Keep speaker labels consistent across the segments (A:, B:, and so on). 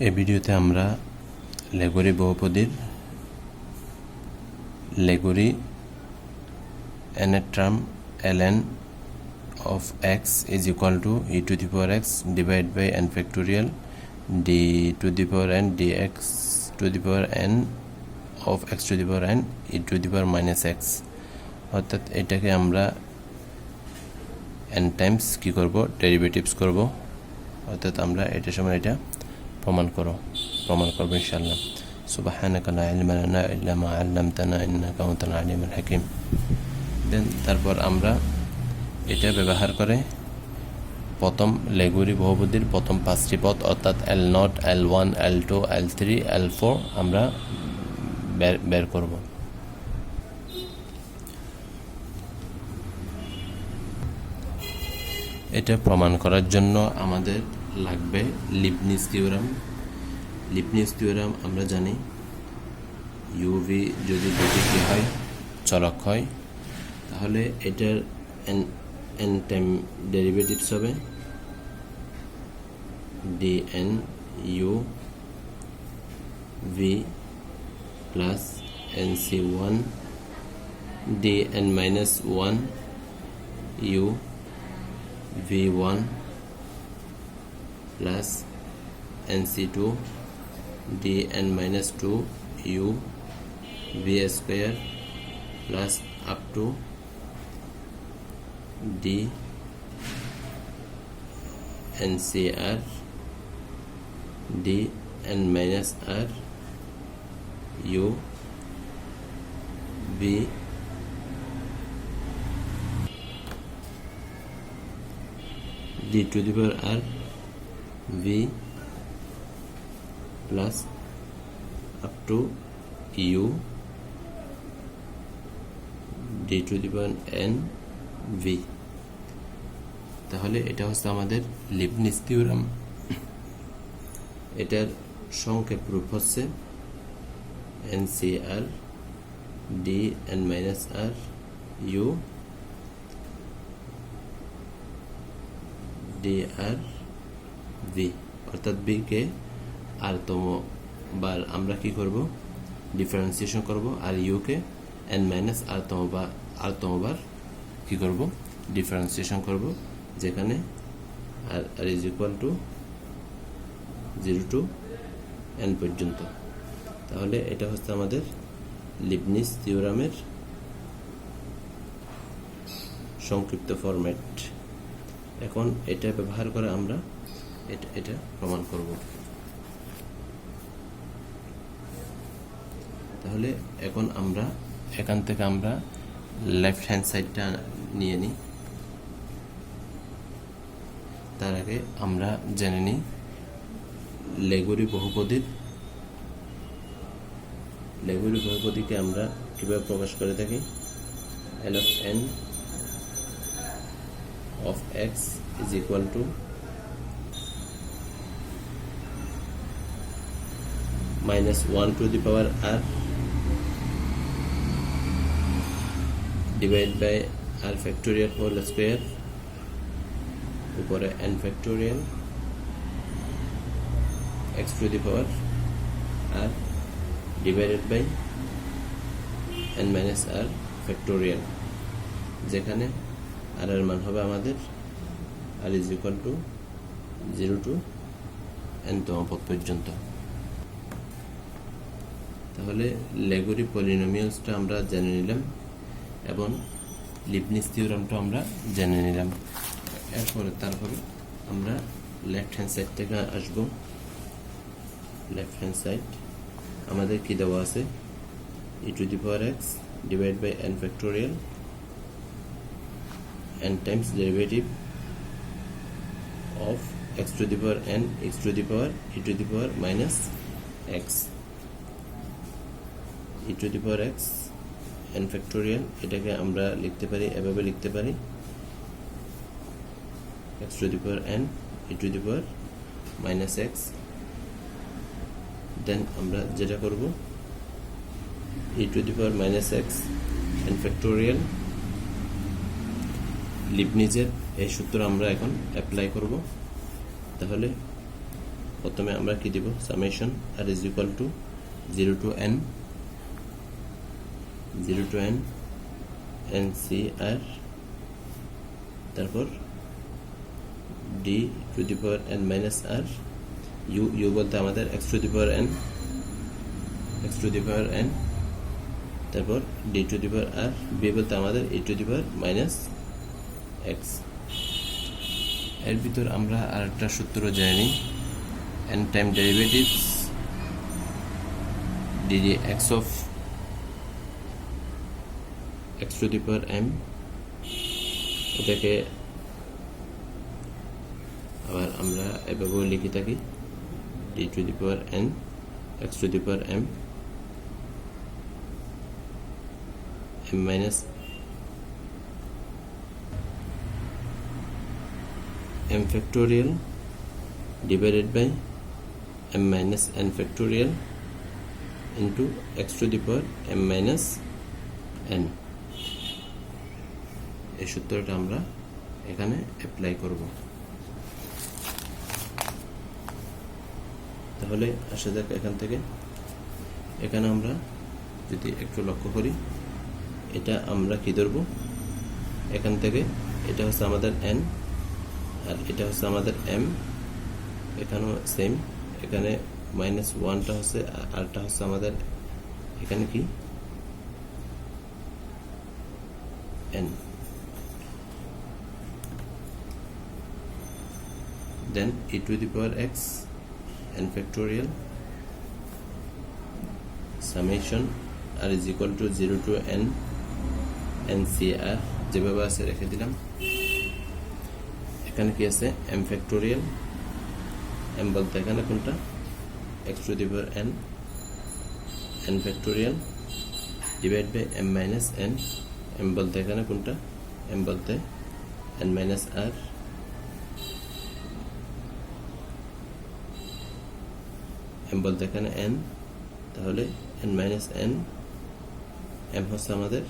A: এই ভিডিওতে আমরা লেগুরি বহুপদীর লেগুরি এনের term ln of x is equal to e to the power x divided by n factorial d to the power n dx to the power n of x to the power n e to the power minus x অর্থাৎ এটাকে আমরা n Times কি করব derivatives করব অর্থাৎ আমরা এটার সময় এটা প্রমাণ করো, প্রমাণ করব আলিমুল হাকিম। দেন তারপর আমরা এটা ব্যবহার করে প্রথম লেগুরি বহুপদীর প্রথম পাঁচটি পদ, অর্থাৎ L naught L one L two L three L four আমরা বের বের করব। এটা প্রমাণ করার জন্য আমাদের লাগবে লিপনিস থিওরাম। লিপনিস থিওরাম আমরা জানি ইউভি যদি গতিকে হয়, চলক হয়, তাহলে এটার এন টাইম ডেরিভেটিভস হবে। D N U V plus N C one D N minus one U V one plus N C two D N minus two U V square plus up to D NCR D N minus R, U B D to the power R. V plus up to U D to the power N V তাহলে এটা হচ্ছে আমাদের Leibniz theorem এটার সংক্ষেপ রূপ হচ্ছে N C R D N minus R U D R V অর্থাৎ V কে আরতম বার আমরা কি করব? ডিফারেন্সিয়েশন করব, আর ইউকে এন মাইনাস আরতম বা আরতম বার কি করব? ডিফারেন্সিয়েশন করব, যেখানে R R is equal to zero to N পর্যন্ত। তাহলে এটা হচ্ছে আমাদের লিবনিস থিওরামের সংক্ষিপ্ত ফরম্যাট এখন এটা ব্যবহার করে আমরা এটা প্রমাণ করব। তাহলে এখন আমরা, এখান থেকে আমরা লেফট হ্যান্ড সাইডটা নিয়ে নিই। তার আগে আমরা জেনে নিই, লেগুরি বহুপদীর, লেগুরি বহুপদীকে আমরা কীভাবে প্রকাশ করে থাকি? L of N of X is equal to minus one to the power R divide by R factorial whole square উপরে N factorial X to the power R divided by N minus R factorial যেখানে R এর মান হবে আমাদের R is equal to zero to এনতম পদ পর্যন্ত। তাহলে লেগুরি পলিনোমিয়ালসটা আমরা জেনে নিলাম এবং লিপনিস থিওরামটা আমরা জেনে নিলাম। এরপরে তারপরে আমরা লেফট হ্যান্ড সাইড থেকে আসব। লেফট হ্যান্ড সাইড আমাদের কি দেওয়া আছে? E to the power X divide by N factorial N times derivative of X to the power N X to the power E to the power minus X E to the power X N factorial এটাকে আমরা লিখতে পারি, এভাবে লিখতে পারি। X to the power N E to the power minus X then আমরা যেটা করব E to the power minus X N factorial লিবনিজের এই সূত্র আমরা এখন অ্যাপ্লাই করব। তাহলে প্রথমে আমরা কি দিব? Summation R is equal to zero to N zero to N N C R, তারপর D to the power N minus R U U বলতে আমাদের X to the power N X to the power N, তারপর D to the power R V বলতে আমাদের A to the power minus এক্সের ভিতর আমরা আর একটা সূত্র জানি N time derivatives D D X of X to the power M এটাকে আবার আমরা এভাবেও লিখে থাকি D to the power N X to the power M M minus m factorial divided by m minus n factorial into x to the power m minus n এই সূত্রটা আমরা এখানে অ্যাপ্লাই করব। তাহলে আসা যাক এখান থেকে। এখানে আমরা যদি একটু লক্ষ্য করি, এটা আমরা কি ধরব? এখান থেকে এটা হচ্ছে আমাদের n আর এটা হচ্ছে আমাদের এম এখানেও সেম এখানে মাইনাস ওয়ানটা হচ্ছে আরটা হচ্ছে আমাদের, এখানে কি N then E to the power X N factorial summation R is equal to zero to N N C R যেভাবে আছে রেখে দিলাম। এখানে কি আছে? এম ফ্যাক্টোরিয়াল এম বলতে এখানে কোনটা? X to the power N N factorial divide by M minus N M বলতে এখানে কোনটা? এম বলতে এন মাইনাস আর এম বলতে এখানে এন তাহলে এন মাইনাস এন এম হচ্ছে আমাদের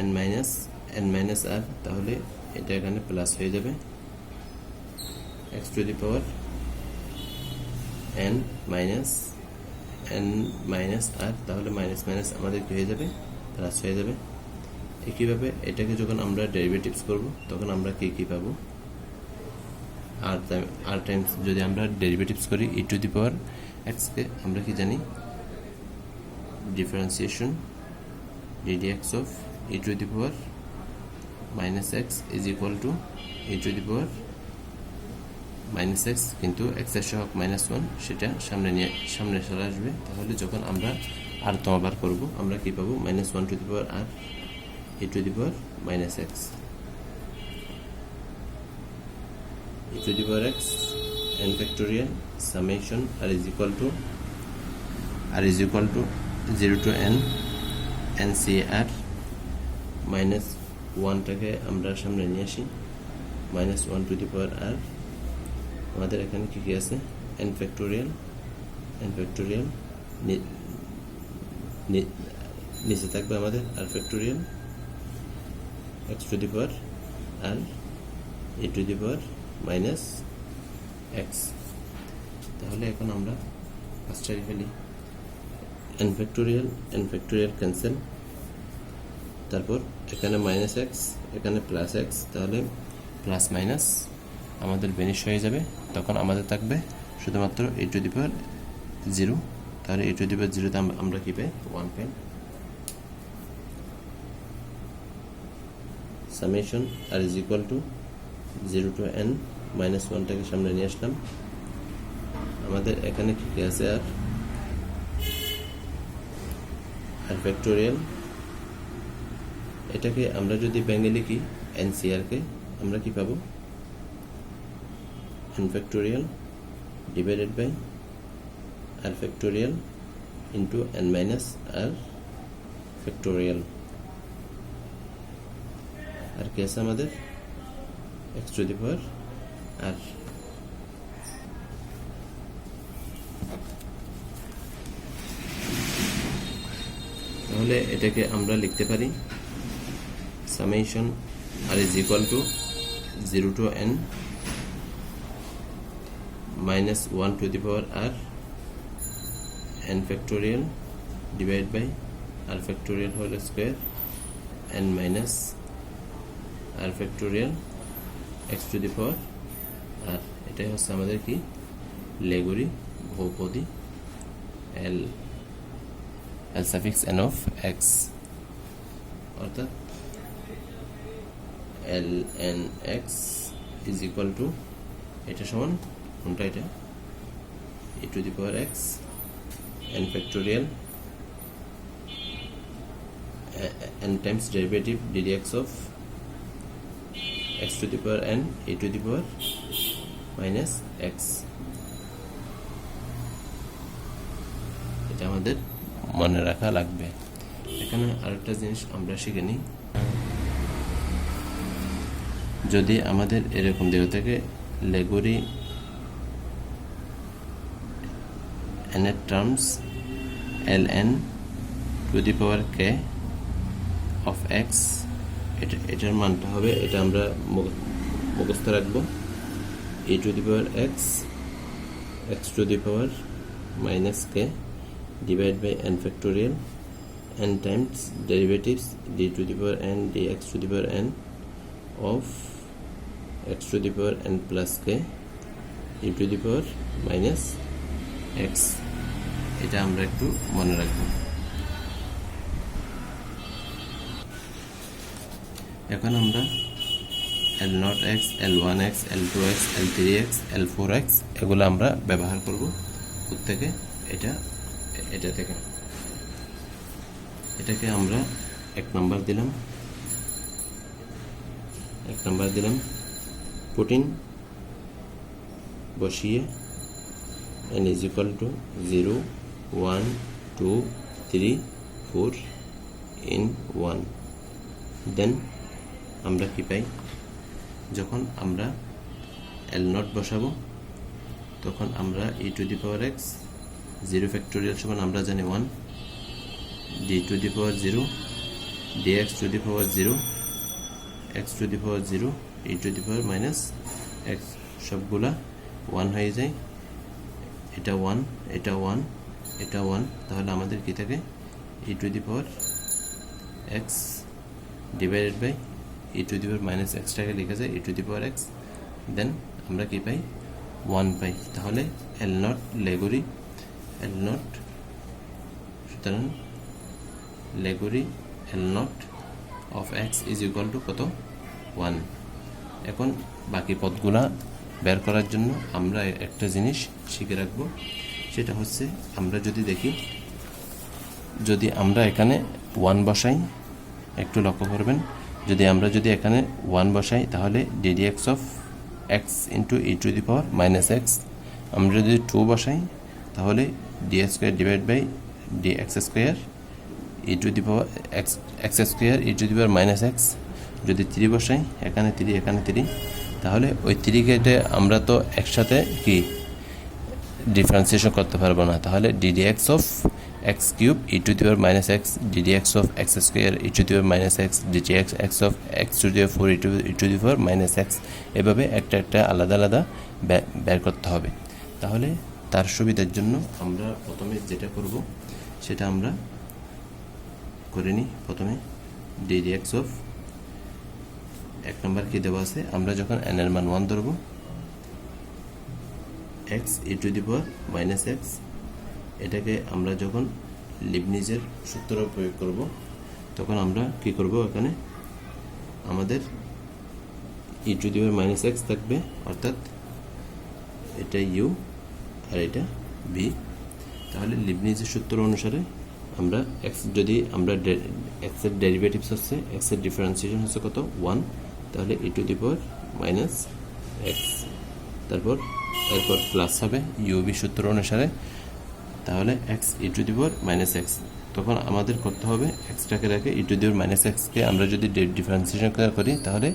A: N minus N minus R তাহলে এটা এখানে প্লাস হয়ে যাবে। X to the power N minus N minus R তাহলে মাইনাস মাইনাস আমাদের হয়ে যাবে? প্লাস হয়ে যাবে। একইভাবে এটাকে যখন আমরা ডেরিভেটিভস করব, তখন আমরা কি কি পাবো? আর আর টাইমস যদি আমরা ডেরিভেটিভস করি ই টু দি পাওয়ার এক্সকে আমরা কি জানি? Differentiation ddx of e to the power minus x is equal to e to the power minus X কিন্তু এক্সের সহক মাইনাস ওয়ান সেটা সামনে নিয়ে, সামনে চলে আসবে। তাহলে যখন আমরা আর তমাবার করব, আমরা কি পাবো? Minus one to the power R E to the power minus X E to the power X N factorial summation R is equal to R is equal to zero to N N C R minus ওয়ানটাকে আমরা সামনে নিয়ে আসি minus one to the power R আমাদের এখানে কী কী আছে? N factorial N factorial নিচে থাকবে আমাদের R factorial X to the power R E to the power minus X তাহলে এখন আমরা ফার্স্টারি ফেলি N factorial N factorial cancel তারপর এখানে মাইনাস এক্স এখানে প্লাস এক্স তাহলে প্লাস মাইনাস আমাদের বেনিশ হয়ে যাবে। তখন আমাদের থাকবে শুধুমাত্র এ টু দি পাওয়ার জিরো তাহলে এ টু দি পাওয়ার জিরোতে আমরা কী পাই? One pi summation R is equal to zero to N minus ওয়ানটাকে সামনে নিয়ে আসলাম। আমাদের এখানে কী আছে আর? আর ফ্যাক্টোরিয়াল এটাকে আমরা যদি ব্যাঙ্গে লিখি এনসিআরকে আমরা কি পাবো? N factorial divided by R factorial into N minus R factorial আর কি আছে আমাদের? এক্স টু দি পাওয়ার আর তাহলে এটাকে আমরা লিখতে পারি summation R is equal to zero to N minus one to the power R n factorial divided by r factorial whole square n minus r factorial X to the power, আর এটাই হচ্ছে আমাদের কি? Laguerre, বহুপদী, L L suffix N of X. অর্থাৎ L N X is equal to এটা সমান কোনটা এটা? E to the power X N factorial N times derivative ddx of x to the power n, a to the power minus x. এটা আমাদের মনে রাখা লাগবে। এখানে আরেকটা জিনিস আমরা শিখে নিই। যদি আমাদের এরকম দেহ থেকে, লেগুরি n এর terms L N to the power K of X এটা, এটার মানটা হবে, এটা আমরা মুখ- মুখস্থ রাখব। E to the power X X to the power minus K divide by N factorial N times derivatives D to the power N D X to the power N of X to the power N plus K E to the power minus X এটা আমরা একটু মনে রাখব। এখন আমরা L naught X L one X L two X L three X L four X এগুলো আমরা ব্যবহার করব থেকে এটা এটা থেকে। এটাকে আমরা এক নাম্বার দিলাম। এক নাম্বার দিলাম। প্রোটিন বসিয়ে N is equal to 0 1 2 3 4 in 1 then আমরা কি পাই? যখন আমরা এল নট বসাবো, তখন আমরা E to the power X zero factorial সমান আমরা জানি one D to the power zero D X to the power zero X to the power zero E to the power minus X সবগুলা one হয়ে যায়। এটা one এটা one এটা one তাহলে আমাদের কি থাকে? E to the power X divided by E to the power minus এক্সটাকে লিখে যায় ই to the power x then আমরা কি পাই? ওয়ান পাই। তাহলে এল নট লেগুরি এল নট সুতরাং Laguerre L naught of X is equal to কত? ওয়ান এখন বাকি পদগুলা বের করার জন্য আমরা একটা জিনিস শিখে রাখব, সেটা হচ্ছে আমরা যদি দেখি, যদি আমরা এখানে ওয়ান বসাই, একটু লক্ষ্য করবেন যদি আমরা যদি এখানে ওয়ান বসাই, তাহলে D D X of X into E to the power minus X আমরা যদি টু বসাই, তাহলে D X square divide by D X square E to the power X X square E to the power minus X যদি three বসাই, এখানে three এখানে three তাহলে ওই থ্রি কেটে আমরা তো একসাথে কি? ডিফারেন্সিয়েশন করতে পারব না। তাহলে D D X of cube E to the power minus X D D X of X square E to the power minus X D D X X of X to the four E to E to the power minus X এভাবে একটা একটা আলাদা আলাদা বের করতে হবে। তাহলে তার সুবিধার জন্য আমরা প্রথমে যেটা করব, সেটা আমরা করে নিই। প্রথমে এক্স অফ এক নম্বর কি দেওয়া আছে? আমরা যখন এন এর মান ওয়ান ধরবো X E to the power minus X এটাকে আমরা যখন লিবনিজের সূত্র প্রয়োগ করব, তখন আমরা কি করব এখানে? আমাদের E to the minus X থাকবে, অর্থাৎ এটা ইউ আর এটা বি তাহলে লিবনিজের সূত্র অনুসারে আমরা এক্স যদি আমরা এক্সের ডেরিভেটিভস হচ্ছে এক্সের ডিফারেন্সিয়েশন হচ্ছে কত? ওয়ান তাহলে E to the power minus X তারপর এরপর প্লাস হবে ইউবি সূত্র অনুসারে। তাহলে X E to the power minus X তখন আমাদের করতে হবে এক্সটাকে রেখে ই টু দি পাওয়ার মাইনাস এক্সকে আমরা যদি ডিফারেন্সিয়েশন করি, তাহলে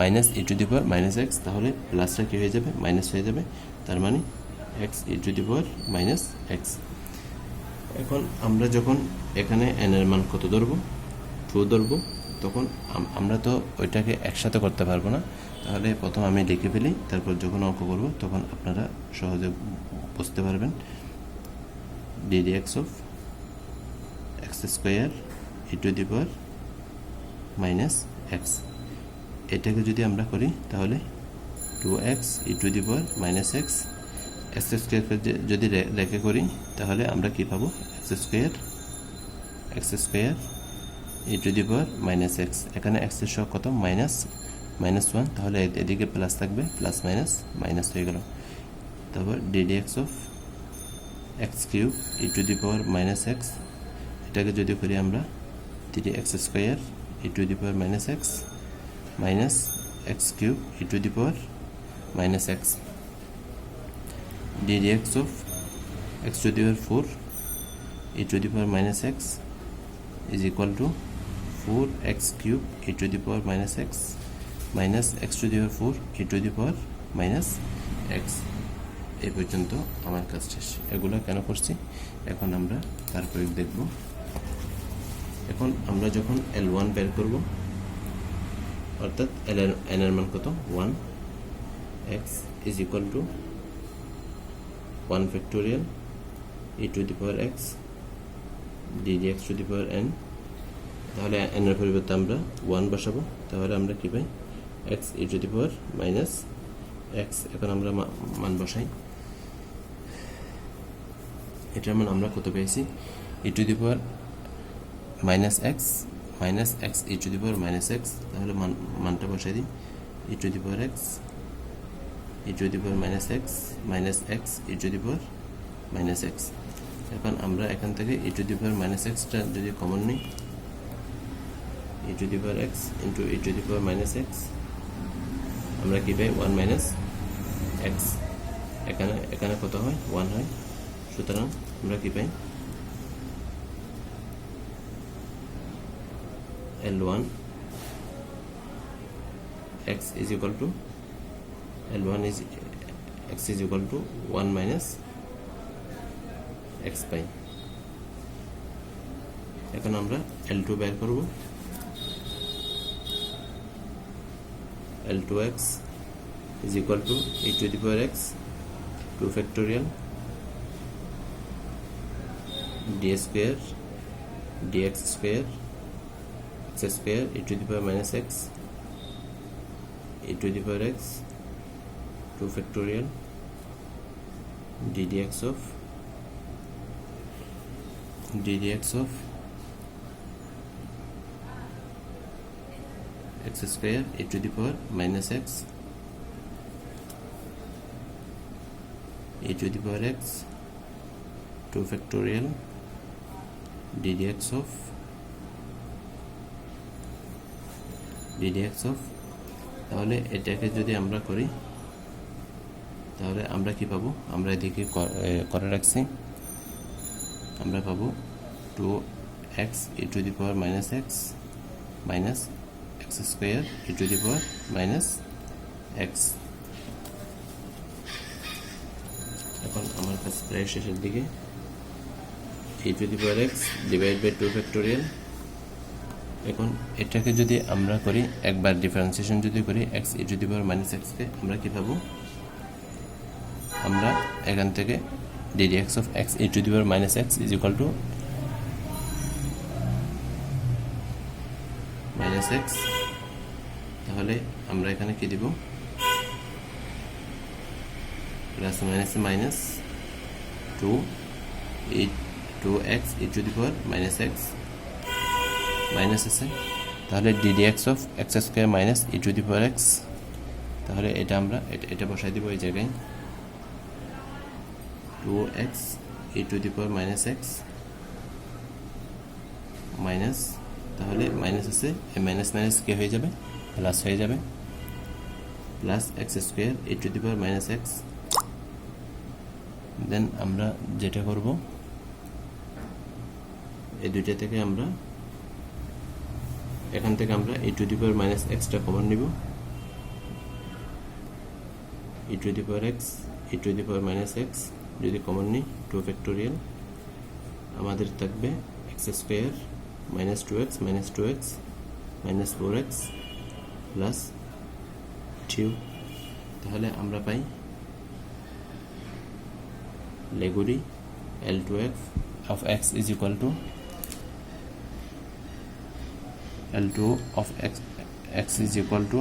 A: minus E to the power minus X তাহলে প্লাসটা কী হয়ে যাবে? মাইনাস হয়ে যাবে। তার মানে X E to the power minus X এখন আমরা যখন এখানে এন এর মান কত ধরবো? টু ধরবো। তখন আমরা তো ওইটাকে একসাথে করতে পারব না। তাহলে প্রথম আমি লিখে ফেলি, তারপর যখন অঙ্ক করব, তখন আপনারা সহজে বুঝতে পারবেন। D D X of X square E to the power minus X এটাকে যদি আমরা করি, তাহলে two X E to the power minus X X স্কোয়ারকে যদি রেখে করি, তাহলে আমরা কি পাবো? X square X square E to the power minus X এখানে এক্সের সহ কত? মাইনাস মাইনাস ওয়ান তাহলে এদিকে প্লাস থাকবে প্লাস মাইনাস মাইনাস হয়ে গেল। তারপর D D X of X cube E to the power minus X, এটাকে যদি করি আমরা three X square E to the power minus X minus X cube E to the power minus X. D D X of X to the power four E to the power minus X is equal to 4x cube e to the power minus x minus x to the power 4 e to the power minus x এই পর্যন্ত আমার কাজ শেষ। এগুলো কেন করছি? এখন আমরা তার প্রয়োগ দেখব। এখন আমরা যখন এল ওয়ান বের করব, অর্থাৎ এল এন এর মান কত? One x is equal to one factorial e to the power x d d x to the power n তাহলে এন এর পরিবর্তে আমরা ওয়ান বসাবো। তাহলে আমরা কী পাই? X e to the power minus x এখন আমরা মান বসাই। এটার মান আমরা কত পেয়েছি? E to the power minus x minus x e to the power minus x তাহলে মান, মানটা বসাই দিই। E to the power x e to the power minus x minus x e to the power minus x এখন আমরা এখান থেকে e to the power minus extra যদি কমন নিই e to the power x into e to the power minus x আমরা কি পাই? One minus x এখানে এখানে কত হয়? ওয়ান হয়। সুতরাং আমরা কি পাই l one x is equal to l one is x is equal to one minus x পাই এখন আমরা এল টু বের করব। L two x is equal to e to the power x two factorial d square d x square x square e to the power minus x e to the power x two factorial d d x of ddx of x square e to the power minus x e to the power x 2 factorial ddx of? Ddx of? তাহলে এটাকে যদি আমরা করি, তাহলে আমরা কি পাবো? আমরা এদিকে করে রাখছি। আমরা পাবো two x e to the power minus x minus x square e to the power minus x এখন আমার কাছে প্রায় শেষের দিকে e to the power x divide by two factorial এখন এটাকে যদি আমরা করি, একবার ডিফারেন্সিয়েশন যদি করি x e to the power minus এক্সকে আমরা কি পাবো? আমরা এখান থেকে ddx of x e to the power minus x is equal to minus x. তাহলে আমরা এখানে কি দিব? Plus minus minus two e to x e to the power minus x minus আছে তাহলে ddx of x square minus e to the power x তাহলে এটা আমরা এটা- বসাই দিব এই জায়গায়। Two x e to the power minus x minus তাহলে মাইনাস আছে এই মাইনাস মাইনাস কে হয়ে যাবে? প্লাস হয়ে যাবে। Plus x square e to the power minus x then আমরা যেটা করব এই দুইটা থেকে আমরা, এখান থেকে আমরা e to the power minus extra common নিব। E to the power x e to the power minus x যদি কমন নিই টু ফ্যাক্টোরিয়াল আমাদের থাকবে x square minus two x minus two x minus four x plus two তাহলে আমরা পাই লেগুরি l two x of x is equal to l two of x x is equal to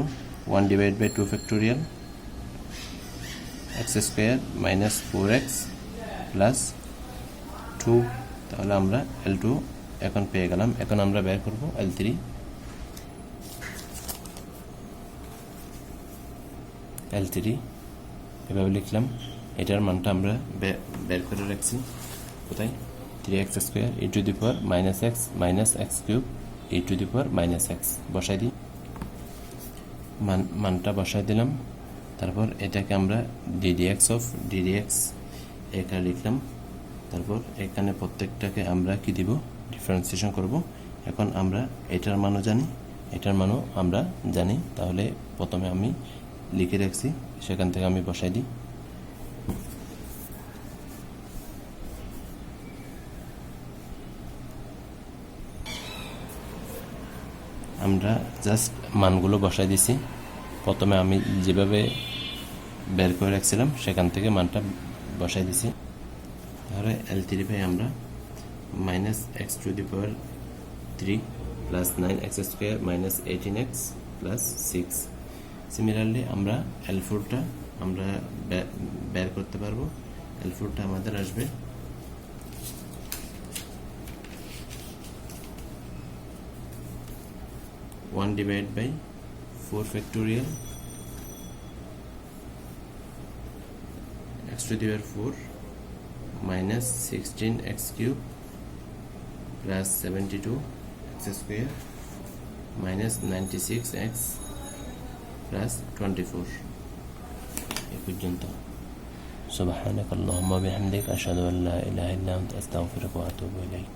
A: one divide by two factorial x square minus four x plus two তাহলে আমরা L two এখন পেয়ে গেলাম। এখন আমরা বের করব এল থ্রি এল থ্রি এভাবে লিখলাম। এটার মানটা আমরা বের করে রাখছি। কোথায়? Three x square e to the power minus x minus x cube e to the power minus x বসাই দিই। মান, মানটা বসাই দিলাম। তারপর এটাকে আমরা ডিডিএক্স অফ ডিডিএক্স একা লিখলাম। তারপর এখানে প্রত্যেকটাকে আমরা কি দিব? ডিফারেন্সিয়েশন করব। এখন আমরা এটার মানও জানি, এটার মানও আমরা জানি। তাহলে প্রথমে আমি লিখে রাখছি, সেখান থেকে আমি বসাই দিই। আমরা জাস্ট মানগুলো বসাই দিছি। প্রথমে আমি যেভাবে বের করে রাখছিলাম, সেখান থেকে মানটা বসাই দিছি। তাহলে এল থ্রি বাই আমরা minus x to the power three plus nine x square minus eighteen x plus six similarly আমরা এল ফোরটা আমরা বের করতে পারব। এল ফোরটা আমাদের আসবে one divide by four factorial x to the power 4 minus 16 x cube plus 72 x square minus 96 x plus 24 এই পর্যন্ত سبحانك اللهم وبحمدك أشهد أن لا إله إلا أنت أستغفرك وأتوب إليك